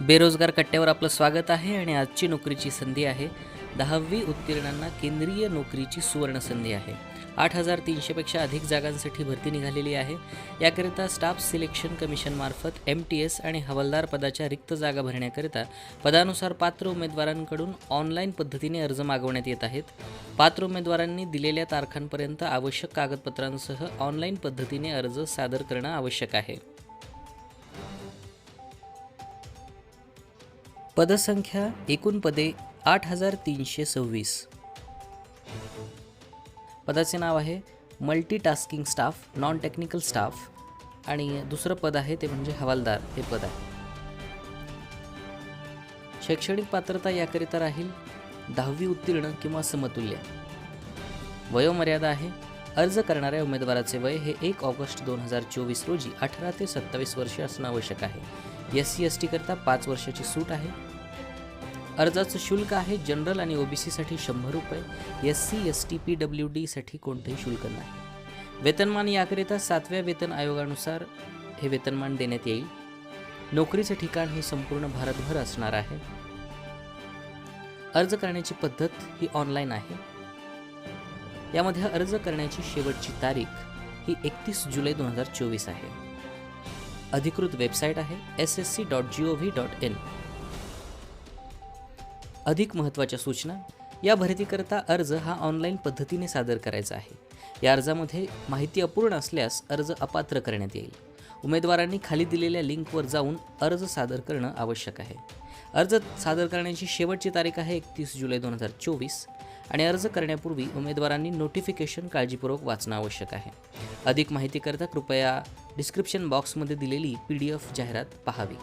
बेरोजगार कट्ट्यावर आपलं स्वागत आहे आणि आजची नोकरीची संधी आहे. दहावी उत्तीर्णांना केंद्रीय नोकरीची सुवर्ण संधी आहे. आठ हजार तीनशेपेक्षा अधिक जागांसाठी भरती निघालेली आहे. याकरिता स्टाफ सिलेक्शन कमिशनमार्फत एम टी एस आणि हवालदार पदाच्या रिक्त जागा भरण्याकरिता पदानुसार पात्र उमेदवारांकडून ऑनलाईन पद्धतीने अर्ज मागवण्यात येत आहेत. पात्र उमेदवारांनी दिलेल्या तारखांपर्यंत आवश्यक कागदपत्रांसह ऑनलाईन पद्धतीने अर्ज सादर करणं आवश्यक आहे. पदसंख्या एकूण पदे आठ हजार तीनशे सव्वीस. पदाचे नाव आहे multitasking staff non technical staff आणि दुसरं पद आहे ते म्हणजे हवालदार हे पद आहे. शैक्षणिक पात्रता याकरिता राहील दहावी उत्तीर्ण किंवा समतुल्य. वयोमर्यादा आहे अर्ज करणाऱ्या उमेदवाराचे वय हे एक ऑगस्ट दोन हजार चोवीस रोजी अठरा ते सत्तावीस वर्षे असणं आवश्यक आहे. एस सी एस टीकरता पाच वर्षाची सूट आहे. अर्जाचं शुल्क आहे जनरल आणि ओबीसीसाठी शंभर रुपये S C S T P W डीसाठी कोणतेही शुल्क नाही. वेतनमान याकरिता सातव्या वेतन आयोगानुसार हे वेतनमान देण्यात येईल. नोकरीचं ठिकाण हे संपूर्ण भारतभर असणार आहे. अर्ज करण्याची पद्धत ही ऑनलाईन आहे. यामध्ये अर्ज करण्याची शेवटची तारीख ही एकतीस जुलै दोन हजार चोवीस आहे. अधिकृत वेबसाईट आहे S S C dot G O V dot in. अधिक महत्त्वाच्या सूचना या भरतीकरता अर्ज हा ऑनलाईन पद्धतीने सादर करायचा आहे. या अर्जामध्ये माहिती अपूर्ण असल्यास अर्ज अपात्र करण्यात येईल. उमेदवारांनी खाली दिलेल्या लिंकवर जाऊन अर्ज सादर करणं आवश्यक आहे. अर्ज सादर करण्याची शेवटची तारीख आहे एकतीस जुलै दोन हजार चोवीस आणि अर्ज करण्यापूर्वी उमेदवारांनी नोटिफिकेशन काळजीपूर्वक वाचणं आवश्यक आहे. अधिक माहितीकरता कृपया डिस्क्रिप्शन बॉक्समध्ये दिलेली पी डी एफ जाहिरात पाहावी.